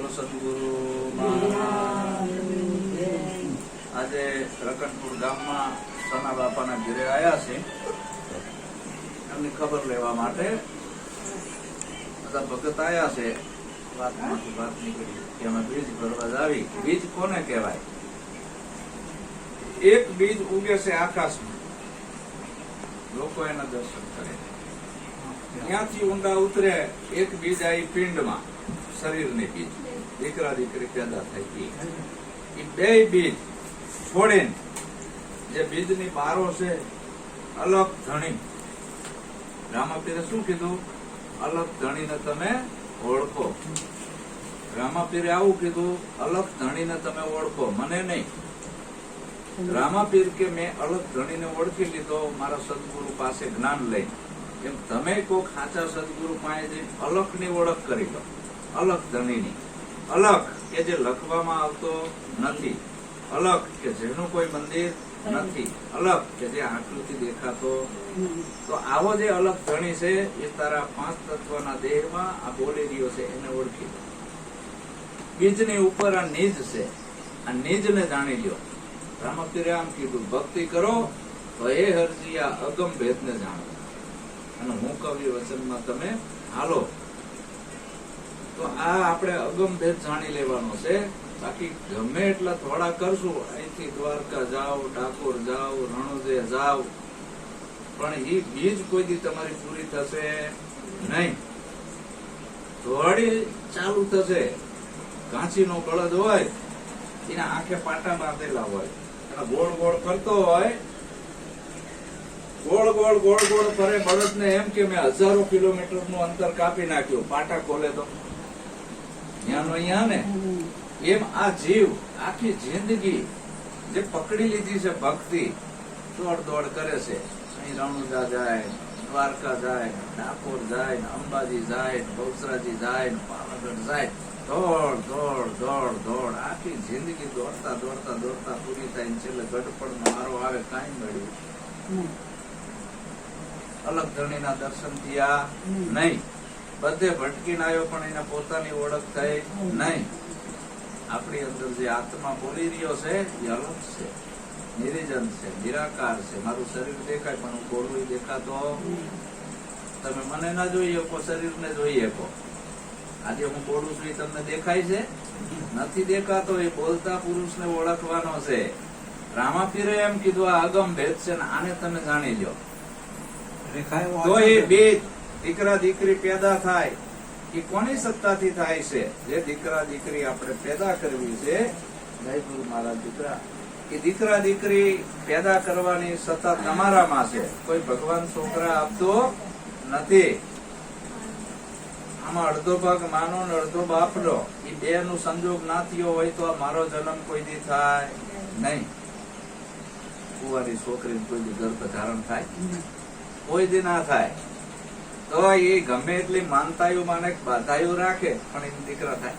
બોલો સદગુરુ આજે રકનપુર ગામમાં સના બાપાના ઘરે આવ્યા છે. એમની ખબર લેવા માટે બધા ભગત આવ્યા છે. વાતમાંથી વાત નીકળી. કે અમે બીજ ભરવા આવી. બીજ કોને કહેવાય? એક બીજ ઉગે છે આકાશમાં. લોકો એના દર્શન કરે. ત્યાંથી ઊંડા ઉતરે એક બીજ આવી પિંડમાં, શરીરની બીજ. દીકરા દીકરી પેદા થઈ એ બે બીજ છોડીને જે બીજની બારો છે, અલગ ધણી. રામાપીરે શું કીધું? અલગ ધણીને તમે ઓળખો. રામાપીરે આવું કીધું? અલગ ધણીને તમે ઓળખો. મને નહીં. રામાપીર કે મેં અલગ ધણીને ઓળખી લીધો, મારા સદગુરુ પાસે જ્ઞાન લઈ. એમ તમે કોઈ ખાચા સદગુરુ પાસે જઈને અલખની ઓળખ કરી લો. અલગ ધણીની. અલખ કે જે લખવામાં આવતો નથી. અલગ કે જેનું કોઈ મંદિર નથી. અલગ કે જે આકૃતિ દેખાતો તો આવો જે અલગ ધણી છે, એ તારા પાંચ તત્વના દેહમાં આ બોલી છે, એને ઓળખી લો. બીજની ઉપર આ નિજ છે. આ નિજને જાણી લ્યો. રામપીરે આમ કીધું, ભક્તિ કરો, તો એ હરજી આ અગમ ભેદને જાણો. અને હું કવિ વચનમાં તમે હાલો તો આ આપણે અગમ જાણી લેવાનો છે. બાકી ગમે એટલા થોડા કરશું, અહીંથી દ્વારકા જાઓ ડાકોર જાઓ, રણોદે જાઓ. પણ એ બીજ કોઈથી તમારી પૂરી થશે નહીં. ધોળી ચાલુ થશે. કાંચીનો બળદ હોય, એના આંખે પાટા બાંધેલા હોય, અને ગોળ ગોળ કરતો હોય, ગોળ ગોળ ગોળ ગોળ ફરે બળદને એમ કે મેં હજારો કિલોમીટરનું અંતર કાપી નાખ્યું, પાટા ખોલે તો. ત્યાંનો અહીંયા ને એમ આ જીવ આખી જિંદગી જે પકડી લીધી છે ભક્તિ દોડ દોડ કરે છે. અહીં રણુજા જાય દ્વારકા જાય ડાકોર જાય અંબાજી જાય બહુસરાજી જાય પાવાગઢ જાય. દોડ દોડ દોડ દોડ. આખી જિંદગી દોડતા દોડતા દોડતા પૂરી થાય ને છેલ્લે ગઢપણ મારો આવે કાંઈ મળ્યું. અલગ ધણીના દર્શન થયા નહીં. બધે ભટકીને આવ્યો પણ એને પોતાની ઓળખ થાય નહીં. આપણી અંદર જે આત્મા બોલી રહ્યો છે એ અલગ છે નિરીજન છે નિરાકાર છે. મારું શરીર દેખાય પણ હું બોલું દેખાતો તમે મને ના જોઈ શકો શરીરને જોઈ શકો. આજે હું બોલું છું એ તમને દેખાય છે? નથી દેખાતો એ બોલતા પુરુષને ઓળખવાનો છે. રામાપીરે એમ કીધું આ અગમ ભેદ છે ને આને તમે જાણી લો તો એ બે દીકરા દીકરી પેદા થાય એ કોની સત્તાથી થાય છે? જે દીકરા દીકરી આપણે પેદા કરવી છે જય મારા દીકરા એ દીકરા દીકરી પેદા કરવાની સત્તા તમારામાં છે. કોઈ ભગવાન છોકરા આપતો નથી. આમાં અડધો ભાગ માનો ને અડધો બાપનો એ બે નું સંજોગ ના થયો હોય તો મારો જન્મ કોઈ દી થાય નહીં. કુવારી છોકરી કોઈ દી ગર્ભ ધારણ થાય? કોઈ દી ના થાય. તો એ ગમે એટલી માનતાયું માને બાધાયું રાખે, પણ એમ દીકરા થાય.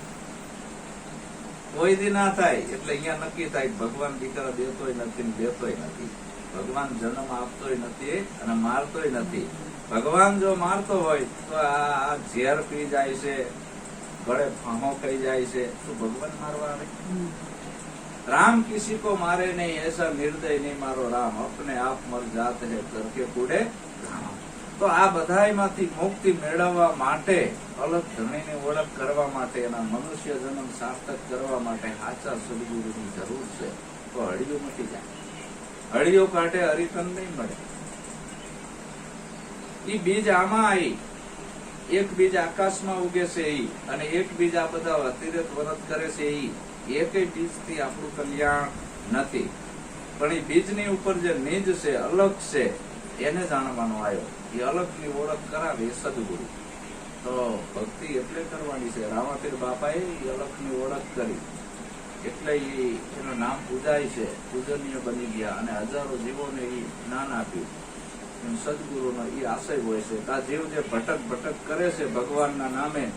કોઈ દી ના થાય, એટલે અહીંયા નક્કી થાય ભગવાન દીકરા દેતોય નથી ને નથી. ભગવાન જન્મ આપતોય નથી અને મારતોય નથી. ભગવાન જો મારતો હોય, તો આ ઝેર પી જાય છે ગળે ફાંહો ખાઈ જાય છે. શું ભગવાન મારવા આવે? રામ કિસી કો મારે નહીં, એસા નિર્દય નહીં મારો રામ. અપને આપ મર જાત હે કરકે કૂડે તો આ બધામાંથી મુક્તિ મેળવવા માટે અલગ ધણીની ઓળખ કરવા માટે એના મનુષ્ય જન્મ સાર્થક કરવા માટે સાચા સદગુરુની જરૂર છે. તો હળીઓ મટી જાય. હળીઓ કાઢે હરિતન નહીં મળે. ઈ બીજ આમાં આવી એક બીજ આકાશમાં ઉગે છે ઈ અને એક બીજ આ બધા અતિરેક વરત કરે છે ઈ. એકેય બીજથી આપણું કલ્યાણ નથી. પણ એ બીજની ઉપર જે નિજ છે, અલગ છે એને જાણવાનો આવ્યો. એ અલગની ઓળખ કરાવે સદગુરુ. તો ભક્તિ એટલે કરવાની છે. રામાપીર બાપાએ એ અલગની ઓળખ કરી. એટલે એ એનું નામ પૂજાય છે. પૂજનીય બની ગયા અને હજારો જીવોને એ જ્ઞાન આપ્યું. એમ સદગુરુનો એ આશય હોય છે આ જીવ જે ભટક ભટક કરે છે ભગવાનના નામે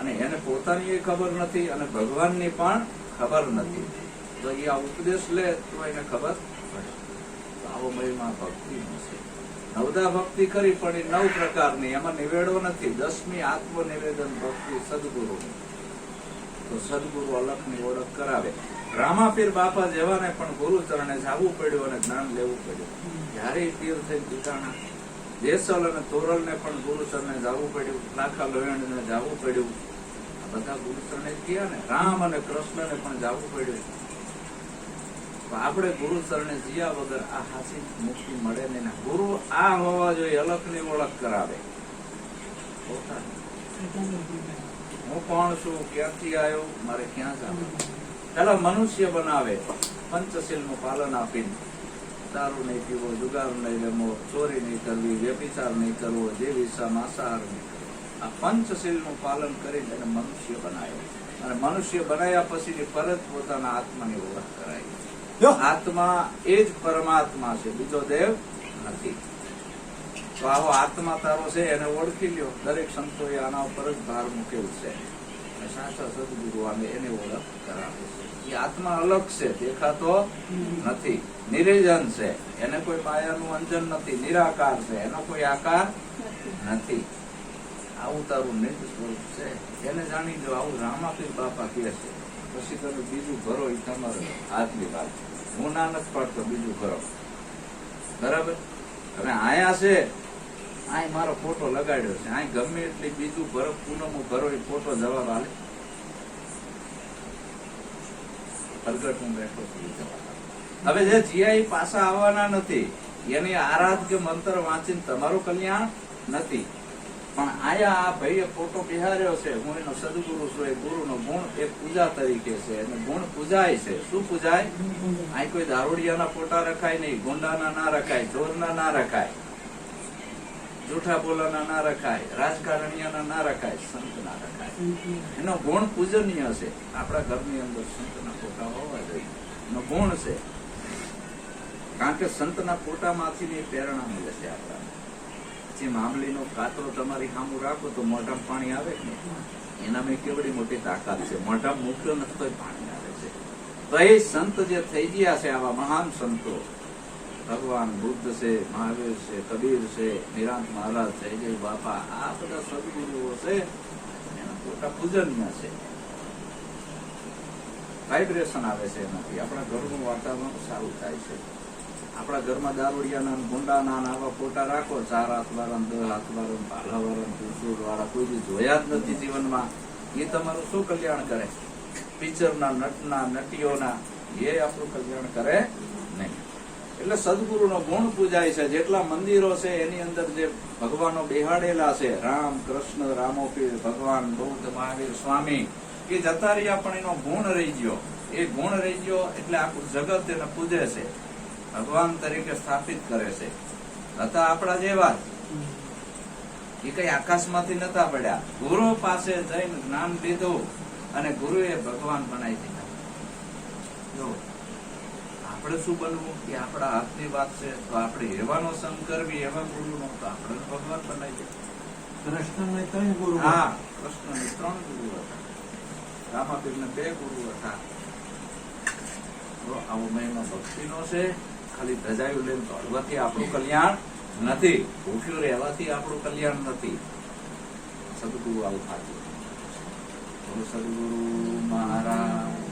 અને એને પોતાની એ ખબર નથી અને ભગવાનની પણ ખબર નથી. તો એ આ ઉપદેશ લે તો એને ખબર પડે. આવો મહિમા ભક્તિ છે. નવદા ભક્તિ કરી, પણ એ નવ પ્રકારની, એમાં નિવેડો નથી. દસમી આત્મનિવેદન ભક્તિ સદગુરુ. તો સદગુરુ અલખની ઓળખ કરાવે. રામાપીર બાપા જેવાને પણ ગુરુ ચરણે જવું પડ્યું અને જ્ઞાન લેવું પડ્યું. જ્યારે પીર થઈ ટીકાણા દેસલ અને તોરલ ને પણ ગુરુ ચરણે જવું પડ્યું, લાખા લોયણ ને જવું પડ્યું. બધા ગુરુ ચરણે ગયા ને. રામ અને કૃષ્ણ ને પણ જવું પડ્યું. આપણે ગુરુ ચરણે જીયા વગર આ હાસી મુક્તિ મળે ને, ગુરુ આ હોવા જોઈએ, અલખની ઓળખ કરાવે. હું કોણ છું, ક્યાંથી આવ્યો, મારે ક્યાં જવાનું પેલા મનુષ્ય બનાવે પંચશીલનું પાલન આપીને દારૂ નહીં પીવો, જુગાર નહીં રમવો, ચોરી નહીં કરવી, વ્યભિચાર નહીં કરવો, જે વિષા માંસાહાર નહીં આ પંચશીલનું પાલન કરીને એને મનુષ્ય બનાવ્યો અને મનુષ્ય બનાવ્યા પછી પરત પોતાના આત્માની ઓળખ કરાવી આત્મા એ જ પરમાત્મા છે, બીજો દેવ નથી. તો આવો આત્મા તારો છે, એને ઓળખી લ્યો. દરેક સંતોએ આના ઉપર જ ભાર મૂકેલ છે. સાચા સદગુરુ અમે એને ઓળખ કરાવે છે. એ આત્મા અલગ છે, દેખાતો નથી. નિરેજન છે, એને કોઈ માયાનું અંજન નથી. નિરાકાર છે, એનો કોઈ આકાર નથી. આવું તારું નિજ સ્વરૂપ છે. એને જાણી જો આવું રામાપીર બાપા કહે છે. પછી તમે બીજું ભરો એ તમારો હાથની વાત હું ના નથી પાડતો, બીજું ભરો. બરાબર? હવે આયા છે. આય મારો ફોટો લગાડ્યો છે. આય ગમે એટલી બીજું ભરો, પૂનમ ભરો એ ફોટો જવાબ આલે. પ્રગટ હું બેઠો છું. હવે જે જીઆઈ પાછા આવવાના નથી, એની આરાધ કે મંત્ર વાંચીને તમારું કલ્યાણ નથી. પણ આયા આ ભાઈએ ફોટો બિહાર્યો છે, હું એનો સદગુરુ છું, એ ગુરુનો ગુણ એક પૂજા તરીકે છે અને ગુણ પૂજાય છે. શું પૂજાય? અહીં કોઈ દારૂડિયાના ફોટા રખાય નહીં, ગુંડાના ના રખાય, ચોરના ના રખાય, જૂઠા બોલાના ના રખાય, રાજકારણીયાના ના રખાય સંતના રખાય. એનો ગુણ પૂજનીય છે. આપણા ઘરની અંદર સંતના ફોટા હોવા જોઈએ. એનો ગુણ છે. કારણ કે સંતના ફોટામાંથી પ્રેરણા મળે છે આપણા જે મામલીનો કાતરો તમારી સામું રાખો તો મોઢામાં પાણી આવે ને એનામાં કેવડી મોટી તાકાત છે? મોઢામાં મૂક્યો નથી તો પાણી આવે છે. તો એ સંત જે થઈ ગયા છે, આવા મહાન સંતો, ભગવાન બુદ્ધ છે, મહાવીર છે, કબીર છે, નિરાંત મહારાજ છે, જય બાપા, આ બધા સદગુરુઓ છે, એના પોતા પૂજનના છે. વાઇબ્રેશન આવે છે એનાથી. આપણા ઘરનું વાતાવરણ સારું થાય છે. આપણા ઘરમાં દારૂડિયાના ગુંડાના આવા ફોટા રાખો. ચાર હાથ વાળા દસ હાથ વાળા ભાલા વાળા ને વાળા કોઈ જોયા જ નથી જીવનમાં. એ તમારું શું કલ્યાણ કરે? પિક્ચરના, નટના, નટીઓના, એ આપણું કલ્યાણ કરે નહીં. એટલે સદગુરુનો ગુણ પૂજાય છે. જેટલા મંદિરો છે, એની અંદર જે ભગવાનો બેહાડેલા છે, રામ, કૃષ્ણ રામોપીર ભગવાન, બૌદ્ધ, મહાવીર, સ્વામી, એ જતા રહ્યા પણ એનો ગુણ રહી ગયો. એ ગુણ રહી ગયો એટલે આખું જગત એને પૂજે છે. ભગવાન તરીકે સ્થાપિત કરે છે. હતા આપણા જેવા એ કઈ આકાશમાંથી નતા પડ્યા. ગુરુ પાસે જઈને જ્ઞાન લીધું અને ગુરુએ ભગવાન બનાવી દીધા. જો આપણે શું બનવું? કે આપણા હાથની વાત છે. તો આપણે એવાનો સંગ કરવી એવા ગુરુ નો તો આપણે ભગવાન બનાવી દે. કૃષ્ણને ત્રણ ગુરુ હા કૃષ્ણને ત્રણ ગુરુ હતા. રામાપીરને બે ગુરુ હતા. તો આવો મહિમા ભક્તિનો છે. ખાલી ધજાયું લઈને દોડવાથી આપણું કલ્યાણ નથી. ભૂખ્યું રહેવાથી આપણું કલ્યાણ નથી. સદગુરુ આવું બોલો, સદગુરુ મહારાજ.